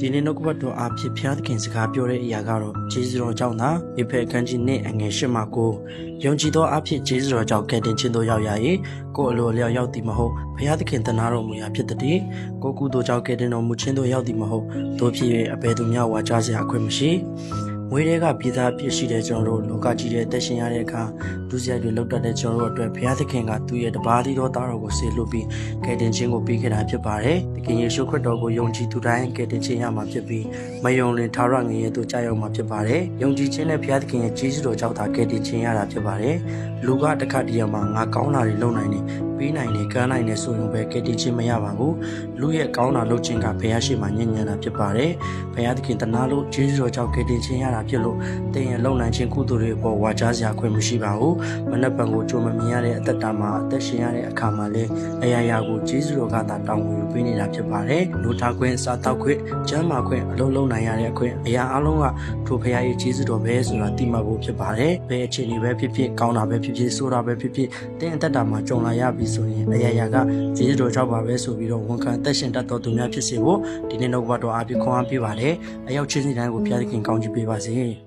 ဒီနေ့နှုတ်ကပတ်တော်အဖြစ်ဖျားသခင်စကားပြောတဲ့အရာကတော့ဂျေဇုတော်ကြောင့်သာေဖက်ခန်းကြီးနဲ့အငယ်ရှစ်မှာကိုယုံကြည်သောအဖြစ်ဂျေဇုတော်ကြောင့်ကဲ့တင်ခြင်းတို့ရောက်ရ၏ကိုယ်အလိုအလျောက်ရောက်သည်မဟုတ်ဖျားသခင်တနာတော်မူရာဖြစ်သည်ကိုကုသိုလ်ကြောင့်ကဲ့တင်တော်မူခြင်းတို့ရောက်သည်မဟုတ်တို့ဖြစ်၍အဘယ်သူမျှဝါကြစရာအခွင့်မရှိ မွေးတွေကပြည်သားဖြစ်ရှိတဲ့ကျွန်တော်တို့လောကကြီးရဲ့တက်ရှင်ရတဲ့အခါဒုစရိုက်တွေလောက်တတ်တဲ့ကျွန်တော်တို့အတွက်ဘုရားသခင်ကသူ့ရဲ့တပါးသီးတော်သားတော်ကိုဆေလွတ်ပြီးကယ်တင်ခြင်းကိုပေးခဲ့တာဖြစ်ပါတယ်။သခင်ယေရှုခရစ်တော်ကိုယုံကြည်သူတိုင်းကယ်တင်ခြင်းရမှာဖြစ်ပြီးမယုံရင်ထာဝရငရေတို့ကြာရောက်မှာဖြစ်ပါတယ်။ယုံကြည်ခြင်းနဲ့ဘုရားသခင်ရဲ့ကြီးစွာတော်ကြောင့်သာကယ်တင်ခြင်းရတာဖြစ်ပါတယ်။လူကတစ်ခါတည်းမှာငါကောင်းတာတွေလုပ်နိုင်တယ်ပြီးနိုင်တယ်ကမ်းနိုင်တယ်ဆိုရင်ပဲကယ်တင်ခြင်းမရပါဘူး။လူရဲ့ကောင်းတာလုပ်ခြင်းကဘုရားရှိမှညဉ့်ညံတာဖြစ်ပါတယ်။ဘုရားသခင်တနာလို့ကြီးစွာတော်ကြောင့်ကယ်တင်ခြင်းရတာဖြစ်လို့တင်ရဲ့လုံနိုင်ခြင်းကုသိုလ်တွေအပေါ်ဝါကြားစရာခွင့်မရှိပါဘူး။မနက်ပံကိုကြုံမမြင်ရတဲ့အသက်တာမှာအသက်ရှင်ရတဲ့အခါမှာလည်းအရာရာကိုကျေးဇူးတော်ကသာတောင်းဝင်ပေးနေတာဖြစ်ပါတယ်။လူသားခွင့်စားတောက်ခွင့်ကျမ်းမာခွင့်အလုံးလုံးနိုင်ရတဲ့အခွင့်အရာအလုံးကထိုဖခင်ရဲ့ကျေးဇူးတော်ပဲဆိုတာသိမှဖို့ဖြစ်ပါတယ်။ဘယ်အခြေအနေပဲဖြစ်ဖြစ်ကောင်းတာပဲဖြစ်ဖြစ်ဆိုးတာပဲဖြစ်ဖြစ်တင်းအသက်တာမှာကြုံလာရပြီဆိုရင်အရာရာကကျေးဇူးတော်ကြောင့်ပါပဲဆိုပြီးတော့ဝန်ခံသက်ရှင်တတ်တော်သူများဖြစ်စေဖို့ဒီနေ့နှုတ်ကပတ်တော်အားဖြင့်ခွန်အားပေးပါတယ်။အရောက်ချင်းစီတိုင်းကိုဘုရားသခင်ကောင်းချီးပေးပါစေ။